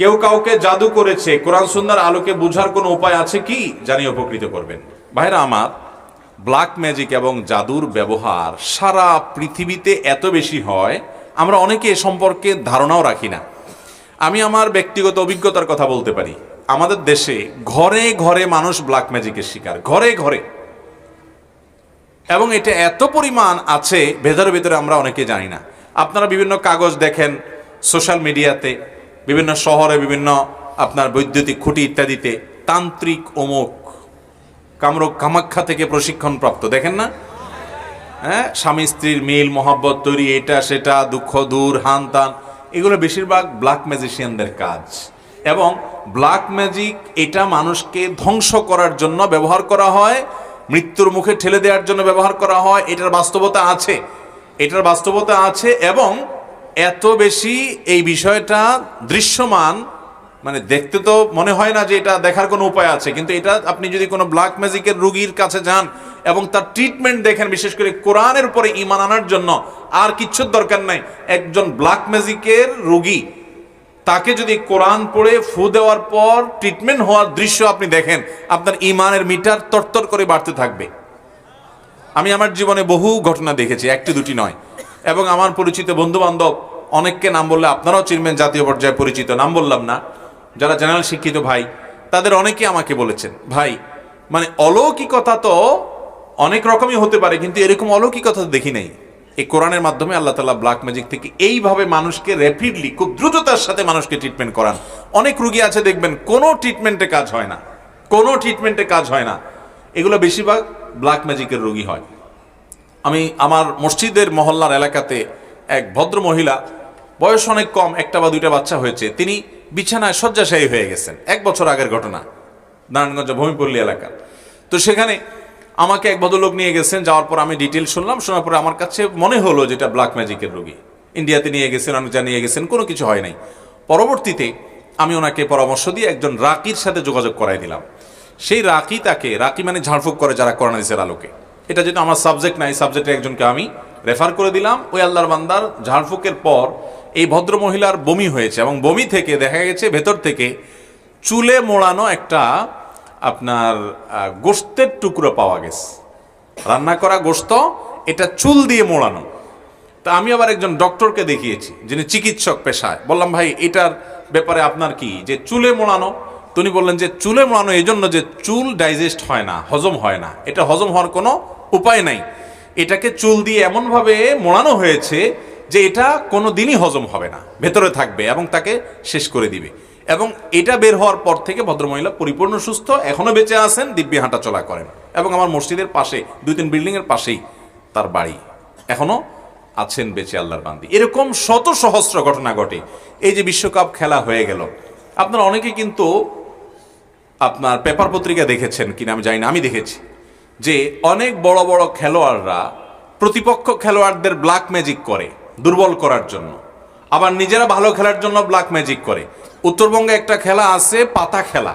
কেউ কাউকে জাদু করেছে, কোরআন সুন্নার আলোকে বুঝার কোনো উপায় আছে কি? জানি উপকৃত করবেন। ভাইরা আমার ব্ল্যাক ম্যাজিক এবং জাদুর ব্যবহার সারা পৃথিবীতে এত বেশি হয়, আমরা অনেকে এ সম্পর্কে ধারণাও রাখি না। আমি আমার ব্যক্তিগত অভিজ্ঞতার কথা বলতে পারি। আমাদের দেশে ঘরে ঘরে মানুষ ব্ল্যাক ম্যাজিকের শিকার, ঘরে ঘরে। এবং এটা এত পরিমাণ আছে, ভেতরে ভেতরে আমরা অনেকে জানি না। আপনারা বিভিন্ন কাগজ দেখেন সোশ্যাল মিডিয়াতে বিভিন্ন শহরে বিভিন্ন আপনার বৈদ্যুতিক খুঁটি ইত্যাদিতে তান্ত্রিক অমুক কামরূপ কামাখ্যা থেকে প্রশিক্ষণ প্রাপ্ত দেখেন না? হ্যাঁ? স্বামী স্ত্রীর মিল, মহব্বত তৈরি, এটা, সেটা, দুঃখ, দূর, হান, তান, এগুলো বেশিরভাগ ব্ল্যাক ম্যাজিশিয়ানদের কাজ। এবং ব্ল্যাক ম্যাজিক এটা মানুষকে ধ্বংস করার জন্য ব্যবহার করা হয়, মৃত্যুর মুখে ঠেলে দেওয়ার জন্য ব্যবহার করা হয়, এটার বাস্তবতা আছে। এটার বাস্তবতা আছে এবং এত বেশি এই বিষয়টা দৃশ্যমান মানে দেখতে তো মনে হয় না যে এটা দেখার কোনো উপায় আছে, কিন্তু এটা আপনি যদি কোনো ব্ল্যাক ম্যাজিকের রুগীর কাছে যান এবং তার ট্রিটমেন্ট দেখেন, বিশেষ করে কোরআনের উপরে ইমান আনার জন্য, আর কিচ্ছুর দরকার নাই। একজন ব্ল্যাক ম্যাজিকের রুগী, তাকে যদি কোরআন পড়ে ফু দেওয়ার পর ট্রিটমেন্ট হওয়ার দৃশ্য আপনি দেখেন, আপনার ইমানের মিটার তরতর করে বাড়তে থাকবে। আমি আমার জীবনে বহু ঘটনা দেখেছি, একটি দুটি নয়। এবং আমার পরিচিত বন্ধু বান্ধব অনেককে নাম বললে আপনারাও চিনবেন জাতীয় পর্যায়ে পরিচিত। নাম বললাম না। যারা জেনারেল শিক্ষিত ভাই, তাদের অনেকে আমাকে বলেছেন, ভাই মানে অলৌকিকতা তো অনেক রকমই হতে পারে, কিন্তু এরকম অলৌকিকতা দেখি নাই। এই কোরআনের মাধ্যমে আল্লাহ তালা ব্ল্যাক ম্যাজিক থেকে এইভাবে মানুষকে র্যাপিডলি খুব দ্রুততার সাথে মানুষকে ট্রিটমেন্ট করান। অনেক রুগী আছে, দেখবেন কোনো ট্রিটমেন্টে কাজ হয় না। কোনো ট্রিটমেন্টে কাজ হয় না। এগুলো বেশিরভাগ ব্ল্যাক ম্যাজিকের রোগী হয়। আমি আমার মসজিদের মহল্লার এলাকাতে এক ভদ্র মহিলা, বয়স অনেক কম, একটা বা দুইটা বাচ্চা হয়েছে। তিনি বিছানায় শয্যাশায়ী হয়ে গেছেন। এক বছর আগের ঘটনা, নারায়ণগঞ্জ ভূমিপল্লী এলাকা। তো সেখানে আমাকে এক ভদ্রলোক নিয়ে গেছেন। যাওয়ার পর আমি ডিটেল শুনলাম, শোনার পরে আমার কাছে মনে হলো যেটা ব্ল্যাক ম্যাজিকের রোগী। ইন্ডিয়াতে নিয়ে গেছেন অনেক যা নিয়ে গেছেন, কোনো কিছু হয় নাই। পরবর্তীতে আমি ওনাকে পরামর্শ দিয়ে একজন রাকির সাথে যোগাযোগ করাই দিলাম। সেই রাকি তাকে, রাকি মানে ঝাড়ফুঁক করে যারা করোনা দিসের আলোকে। এটা যেটা আমার সাবজেক্ট নাই সাবজেক্টে একজনকে আমি রেফার করে দিলাম। ওই আল্লাহর বান্দার ঝাড়ফুঁকের পর এই ভদ্র মহিলার বমি হয়েছে এবং বমি থেকে, দেখা গেছে ভেতর থেকে চুলে মোড়ানো একটা আপনার গোস্তের টুকরো পাওয়া গেছে। রান্না করা গোস্ত, এটা চুল দিয়ে মোড়ানো। তা আমি আবার একজন ডক্টরকে দেখিয়েছি, যিনি চিকিৎসক পেশায়। বললাম, ভাই, এটার ব্যাপারে আপনার কি? যে চুলে মোড়ানো তিনি বললেন যে চুলে মোড়ানো এই জন্য যে চুল ডাইজেস্ট হয় না, হজম হয় না, এটা হজম হওয়ার কোনো উপায় নাই। এটাকে চুল দিয়ে এমনভাবে মোড়ানো হয়েছে যে এটা কোনো দিনই হজম হবে না, ভেতরে থাকবে এবং তাকে শেষ করে দিবে। এবং এটা বের হওয়ার পর থেকে ভদ্রমহিলা পরিপূর্ণ সুস্থ এখনও বেঁচে আছেন, দিব্যি হাঁটা চলা করেন এবং আমার মসজিদের পাশে, দুই তিন বিল্ডিংয়ের পাশেই তার বাড়ি। এখনও আছেন বেঁচে আল্লাহর বান্দি। এরকম শত সহস্র ঘটনা ঘটে। এই যে বিশ্বকাপ খেলা হয়ে গেল। আপনারা অনেকে কিন্তু আপনার পেপার পত্রিকা দেখেছেন কিনা আমি জানি না, আমি দেখেছি। যে অনেক বড় বড় খেলোয়াড়রা প্রতিপক্ষ খেলোয়াড়দের ব্ল্যাক ম্যাজিক করে দুর্বল করার জন্য। আবার নিজেরা ভালো খেলার জন্য ব্ল্যাক ম্যাজিক করে। উত্তরবঙ্গে একটা খেলা আছে, পাতা খেলা।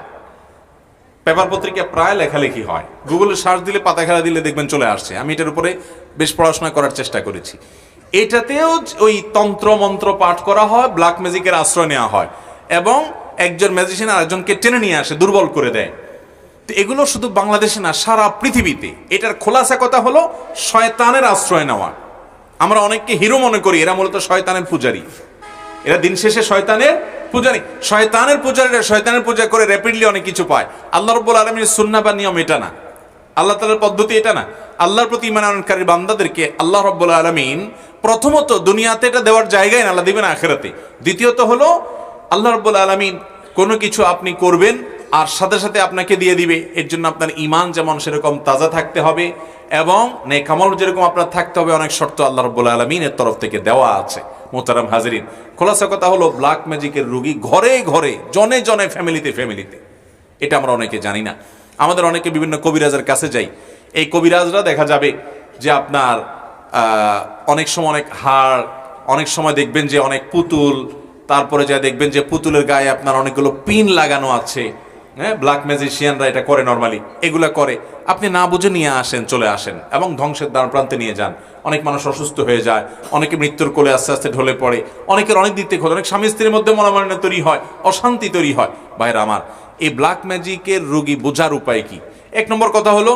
পেপার পত্রিকায় প্রায় লেখালেখি হয়। গুগলে সার্চ দিলে পাতা খেলা দিলে দেখবেন চলে আসছে। আমি এটার উপরে বেশ পড়াশোনা করার চেষ্টা করেছি। এটাতেও ওই তন্ত্র মন্ত্র পাঠ করা হয় ব্ল্যাক ম্যাজিকের আশ্রয় নেওয়া হয়। এবং একজন ম্যাজিশিয়ান আরেকজনকে টেনে নিয়ে আসে, দুর্বল করে দেয়। তো এগুলো শুধু বাংলাদেশে না, সারা পৃথিবীতে। এটার খোলাসা কথা হলো, শয়তানের আশ্রয় নেওয়া। আমরা অনেককে হিরো মনে করি, এরা মূলত শয়তানের পূজারী। এরা দিন শেষে শয়তানের পূজারী। শয়তানের পূজারীরা শয়তানের পূজা করে র্যাপিডলি অনেক কিছু পায়। আল্লাহ রব্বুল আলমীর সুন্না বা নিয়ম এটা না। আল্লাহ তালার পদ্ধতি এটা না। আল্লাহর প্রতি ইমানকারী বান্দাদেরকে আল্লাহ রব্বুল আলমিন প্রথমত দুনিয়াতে এটা দেওয়ার জায়গায় না আল্লাহ দিবেন, আখেরাতে। দ্বিতীয়ত হলো আল্লাহ রব্বুল আলমিন কোনো কিছু আপনি করবেন আর সাথে সাথে আপনাকে দিয়ে দিবে। এর জন্য আপনার ইমান যেমন সেরকম তাজা থাকতে হবে এবং নে নেকামল যেরকম আপনার থাকতে হবে, অনেক শর্ত আল্লাহ রব্বুল আলমিনের তরফ থেকে দেওয়া আছে। মোতারাম হাজরিন, খোলাসা কথা হলো ব্ল্যাক ম্যাজিকের রুগী ঘরে ঘরে, জনে জনে ফ্যামিলিতে ফ্যামিলিতে। এটা আমরা অনেকে জানি না। আমাদের অনেকে বিভিন্ন কবিরাজের কাছে যাই। এই কবিরাজরা দেখা যাবে যে আপনার অনেক সময় অনেক হাড়, অনেক সময় দেখবেন যে অনেক পুতুল তারপরে যা দেখবেন যে পুতুলের গায়ে আপনার অনেকগুলো পিন লাগানো আছে। হ্যাঁ ব্ল্যাক ম্যাজিশিয়ানরা এটা করে নর্মালি এগুলা করে। আপনি না বুঝে নিয়ে আসেন, চলে আসেন এবং ধ্বংসের দ্বার প্রান্তে নিয়ে যান। অনেক মানুষ অসুস্থ হয়ে যায়, অনেকে মৃত্যুর কোলে আস্তে আস্তে ঢলে পড়ে, অনেকের অনেক দিক থেকে অনেক স্বামী স্ত্রীর মধ্যে মনোমালিন্য তৈরি হয়, অশান্তি তৈরি হয়। বাইরে আমার, এই ব্ল্যাক ম্যাজিকের রোগী বোঝার উপায় কি? এক নম্বর কথা হলো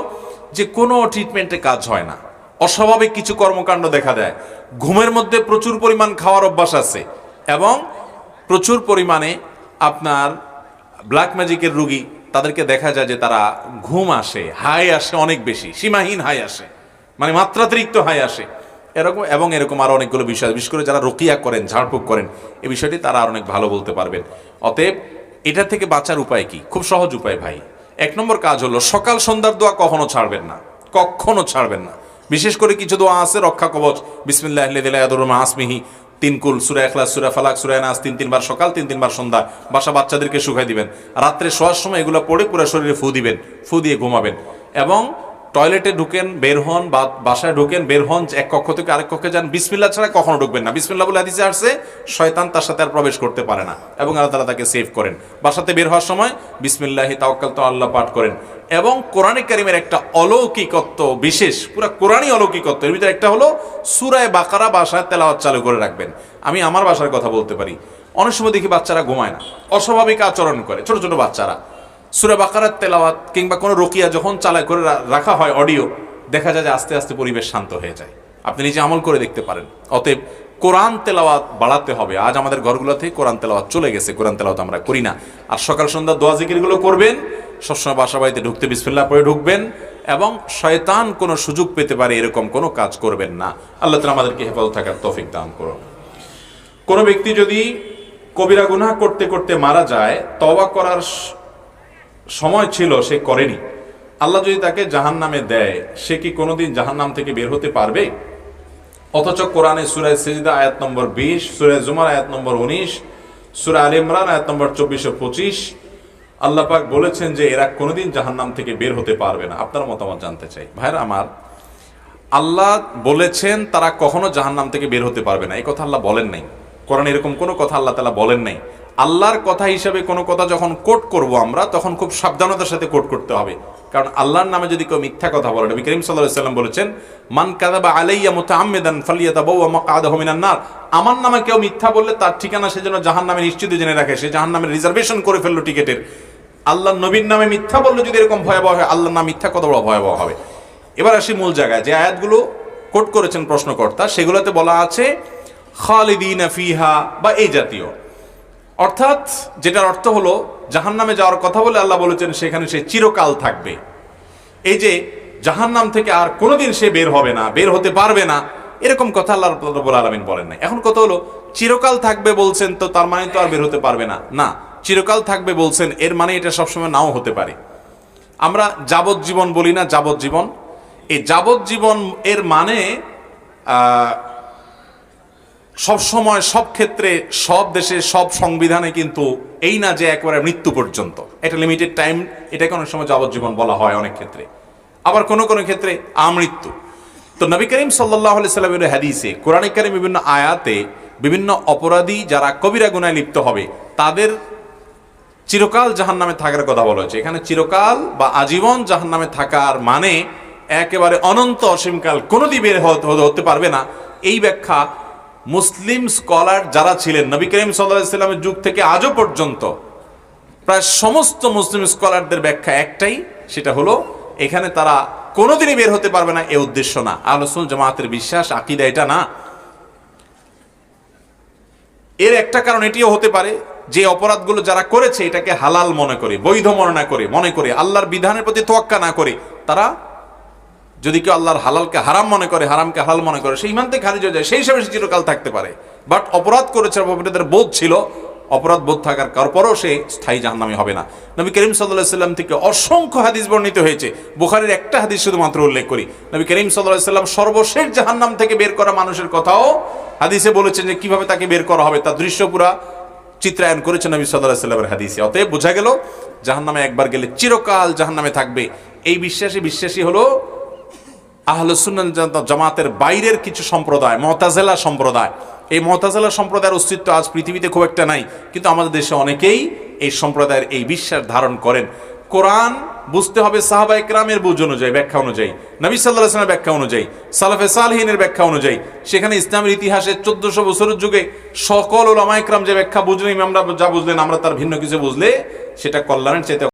যে কোনো ট্রিটমেন্টে কাজ হয় না। অস্বাভাবিক কিছু কর্মকাণ্ড দেখা দেয়। ঘুমের মধ্যে প্রচুর পরিমাণ খাওয়ার অভ্যাস আছে এবং প্রচুর পরিমাণে আপনার ব্ল্যাক ম্যাজিকের রুগী তাদেরকে দেখা যায় যে তারা ঘুম আসে হাই আসে অনেক বেশি, সীমাহীন হাই আসে মানে মাত্রাতিরিক্ত হাই আসে। এরকম এবং এরকম আরও অনেকগুলো বিষয়, বিশেষ করে যারা রকিয়া করেন, ঝাড়ফুঁক করেন, এ বিষয়টি তারা আর অনেক ভালো বলতে পারবেন। অতএব এটা থেকে বাঁচার উপায় কি? খুব সহজ উপায় ভাই। এক নম্বর কাজ হলো সকাল সন্ধ্যার দোয়া কখনো ছাড়বেন না, কখনো ছাড়বেন না। বিশেষ করে কিছু দোয়া আছে, রক্ষা কবচ বিসমিল্লাহ আসমিহি তিন কুল, সুরা এখলাস সুরা ফালাক, সুরা নাস, তিন তিনবার সকাল, তিন তিনবার সন্ধ্যা। বাসা বাচ্চাদেরকে শুকাই দিবেন। রাত্রে শোয়ার সময় এগুলো পড়ে পুরো শরীরে ফু দিবেন, ফু দিয়ে ঘুমাবেন। এবং টয়লেটে ঢুকেন, বের হন, বা বাসায় ঢুকেন, বের হন এক কক্ষ থেকে আরেক কক্ষে যান, বিসমিল্লা ছাড়া কখনো ঢুকবেন না। বিসমিল্লা বলে হাদিসে আসছে, শয়তান তার সাথে আর প্রবেশ করতে পারে না এবং আল্লাহ তালা তাকে সেভ করেন। বাসাতে বের হওয়ার সময় বিসমিল্লাহি তাওয়াক্কাল তো আল্লাহ পাঠ করেন। এবং কোরআনে কারিমের একটা অলৌকিকত্ব বিশেষ, পুরো কোরআনই অলৌকিকত্ব। এর ভিতরে একটা হলো সুরায় বাকারা বাসায় তেলাওয়াত চালু করে রাখবেন। আমি আমার বাসার কথা বলতে পারি। অনেক সময় দেখি বাচ্চারা ঘুমায় না। অস্বাভাবিক আচরণ করে, ছোট ছোট বাচ্চারা। সুরা বাকারার তেলাওয়াত কিংবা কোনো রোকিয়া যখন চালায়, করে রাখা হয় অডিও, দেখা যায় যে আস্তে আস্তে পরিবেশ শান্ত হয়ে যায়। আপনি নিজে আমল করে দেখতে পারেন। অতএব কোরআন তেলাওয়াত বাড়াতে হবে। আজ আমাদের ঘরগুলোতে কোরআন তেলাওয়াত চলে গেছে। কোরআন তেলাওয়াত আমরা করি না। আর সকাল সন্ধ্যা দোয়া জিকিরগুলো করবেন, সবসময় বাসা বাড়িতে ঢুকতে বিসমিল্লাহ পরে ঢুকবেন এবং শয়তান কোনো সুযোগ পেতে পারে এরকম কোনো কাজ করবেন না। আল্লাহ তালা আমাদেরকে হেফাজত থাকার তৌফিক দান করুন। কোনো ব্যক্তি যদি কবিরা গুনাহ করতে করতে মারা যায়, তওবা করার সময় ছিল, সে করেনি। আল্লাহ যদি তাকে জাহান নামে দেয়, সে কি কোনোদিন জাহান নাম থেকে বের হতে পারবে? অথচ কোরআনে সুরায় সেজদা আয়াত নম্বর বিশ সুরায় জুমার আয়াত নম্বর উনিশ, সুরা আল ইমরান আয়াত নম্বর চব্বিশশো পঁচিশ, আল্লাহ পাক বলেছেন যে এরা কোনোদিন জাহান নাম থেকে বের হতে পারবে না। আপনার মতামত জানতে চাই। ভাইরা আমার, আল্লাহ বলেছেন তারা কখনো জাহান্নাম থেকে বের হতে পারবে না। এই কথা আল্লাহ বলেন নাই। কোরআন এরকম কোনো কথা আল্লাহ তালা বলেন নাই। আল্লাহর কথা হিসাবে কোনো কথা যখন কোট করব আমরা, তখন খুব সাবধানতার সাথে কোট করতে হবে। কারণ আল্লাহর নামে যদি কেউ মিথ্যা কথা বলে, নবী করিম সাল্লাহ সাল্লাম বলেছেন, মান কাদাবা আলাইয়া মুতাআম্মিদান ফালিয়াতাবাউ মাকআদাহু মিনান নার। আমার নামে কেউ মিথ্যা বললে তার ঠিকানা সে যেন জাহান্নামে নিশ্চিত জেনে রাখে, সে জাহান্নামের রিজার্ভেশন করে ফেলল টিকেটের। আল্লাহ নবীর নামে মিথ্যা বললে যদি এরকম ভয়াবহ হয়, আল্লাহর নাম মিথ্যা কত বড় ভয়াবহ হবে। এবার আসি মূল জায়গায়, যে আয়াতগুলো কোট করেছেন প্রশ্নকর্তা, সেগুলোতে বলা আছে, খালিদিন ফিহা, বা এই জাতীয়। অর্থাৎ যেটার অর্থ হলো, জাহান্নামে যাওয়ার কথা বলে আল্লাহ বলেছেন, সেখানে সে চিরকাল থাকবে। এই যে জাহান্নাম থেকে আর কোনোদিন সে বের হবে না, বের হতে পারবে না, এরকম কথা আল্লাহ রব্বুল আলমিন বলেন না এখন কথা হলো, চিরকাল থাকবে বলছেন তো তার মানে তো আর বের হতে পারবে না। না, চিরকাল থাকবে বলছেন, এর মানে এটা সবসময় নাও হতে পারে। আমরা যাবজ্জীবন বলি না, যাবজ্জীবন। এই যাবজ্জীবন এর মানে সব সময় সব ক্ষেত্রে, সব দেশে, সব সংবিধানে কিন্তু এই না যে একবারে মৃত্যু পর্যন্ত। এটা লিমিটেড টাইম এটাকে অনেক সময় যাবজ্জীবন বলা হয় অনেক ক্ষেত্রে। আবার কোনো কোনো ক্ষেত্রে আমৃত্যু। তো নবী করিম সাল্লাহ সাল্লামের হাদিসে কোরআনিক কারিম বিভিন্ন আয়াতে বিভিন্ন অপরাধী যারা কবিরা গুনায় লিপ্ত হবে, তাদের চিরকাল জাহান্নামে থাকার কথা বলা হয়েছে। এখানে চিরকাল বা আজীবন জাহান্নামে থাকার মানে একেবারে অনন্ত অসীমকাল কোনোদিন বের হতে পারবে না। এই ব্যাখ্যা মুসলিম স্কলার যারা ছিলেন, নবী করিম সাল্লাহ যুগ থেকে আজও পর্যন্ত প্রায় সমস্ত মুসলিম স্কলারদের ব্যাখ্যা একটাই, সেটা হলো এখানে তারা কোনোদিনই বের হতে পারবে না এ উদ্দেশ্য না। আলোচন জামাতের বিশ্বাস, আকিদা এটা না। এর একটা কারণ এটিও হতে পারে, যে অপরাধগুলো যারা করেছে এটাকে হালাল মনে করে, বৈধ মনে না করে, মনে করে, আল্লাহর বিধানের প্রতি তোয়াক্কা না করে, তারা যদি কেউ আল্লাহর হালালকে হারাম মনে করে, হারামকে হালাল মনে করে, সেই থেকে খারিজ হয়ে যায়, সেই হিসাবে সে চিরকাল থাকতে পারে। বাট অপরাধ করেছে অপরাধের বোধ ছিল, অপরাধ বোধ থাকার পরও সে স্থায়ী জাহান্নামী হবে না। নবী করিম সাল্লাহ থেকে অসংখ্য হাদিস বর্ণিত হয়েছে। বুখারির একটা হাদিস শুধুমাত্র উল্লেখ করি। নবী করিম সাল্লাহ সর্বশেষ জাহান্নাম থেকে বের করা মানুষের কথাও হাদিসে বলেছেন যে, কীভাবে তাকে বের করা হবে, তার দৃশ্য পুরা চিত্রায়ন করেছেন নবী সাল্লাহ হাদিসে। অতএব বোঝা গেল, জাহান্নামে একবার গেলে চিরকাল জাহান্নামে থাকবে। এই বিশ্বাসী বিশ্বাসী হলো জামাতের বাইরের কিছু সম্প্রদায় মহতাজেলা সম্প্রদায়। এই মতাজেলা সম্প্রদায়ের অস্তিত্ব আজ পৃথিবীতে খুব একটা নাই, কিন্তু আমাদের দেশে অনেকেই এই সম্প্রদায়ের এই বিশ্বাস ধারণ করেন। কোরআন বুঝতে হবে সাহাবা একরামের বুঝ অনুযায়ী, ব্যাখ্যা অনুযায়ী, নবী সাল্লাহ ব্যাখ্যা অনুযায়ী, সালাফে সালহীনের ব্যাখ্যা অনুযায়ী। সেখানে ইসলামের ইতিহাসে চোদ্দশো বছরের যুগে সকল ওলামা একরাম যে ব্যাখ্যা বুঝলেন আমরা যা বুঝলেন, আমরা তার ভিন্ন কিছু বুঝলে সেটা কল্যাণের চাইতে